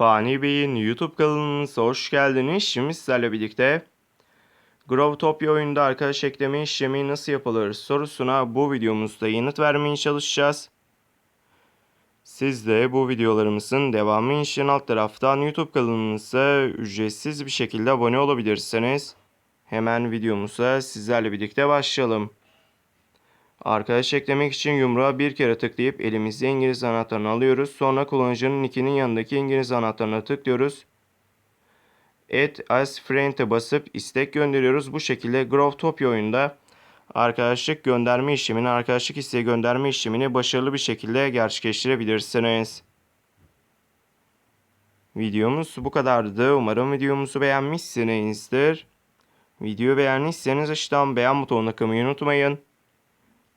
Fani Bey'in YouTube kanalımıza hoş geldiniz. Şimdi sizlerle birlikte Growtopia oyunda arkadaş ekleme işlemi nasıl yapılır sorusuna bu videomuzda yanıt vermeye çalışacağız. Siz de bu videolarımızın devamı için alt taraftan YouTube kanalımıza ücretsiz bir şekilde abone olabilirsiniz. Hemen videomuza sizlerle birlikte başlayalım. Arkadaş eklemek için yumruğa bir kere tıklayıp elimizde İngiliz anahtarını alıyoruz. Sonra kullanıcının nickinin yanındaki İngiliz anahtarına tıklıyoruz. Add as friend'e basıp istek gönderiyoruz. Bu şekilde Growtopia oyunda arkadaşlık gönderme işlemini, arkadaşlık isteği gönderme işlemini başarılı bir şekilde gerçekleştirebilirsiniz. Videomuz bu kadardı. Umarım videomuzu beğenmişsinizdir. Videoyu beğendiyseniz aşağıdan beğen butonuna tıklamayı unutmayın.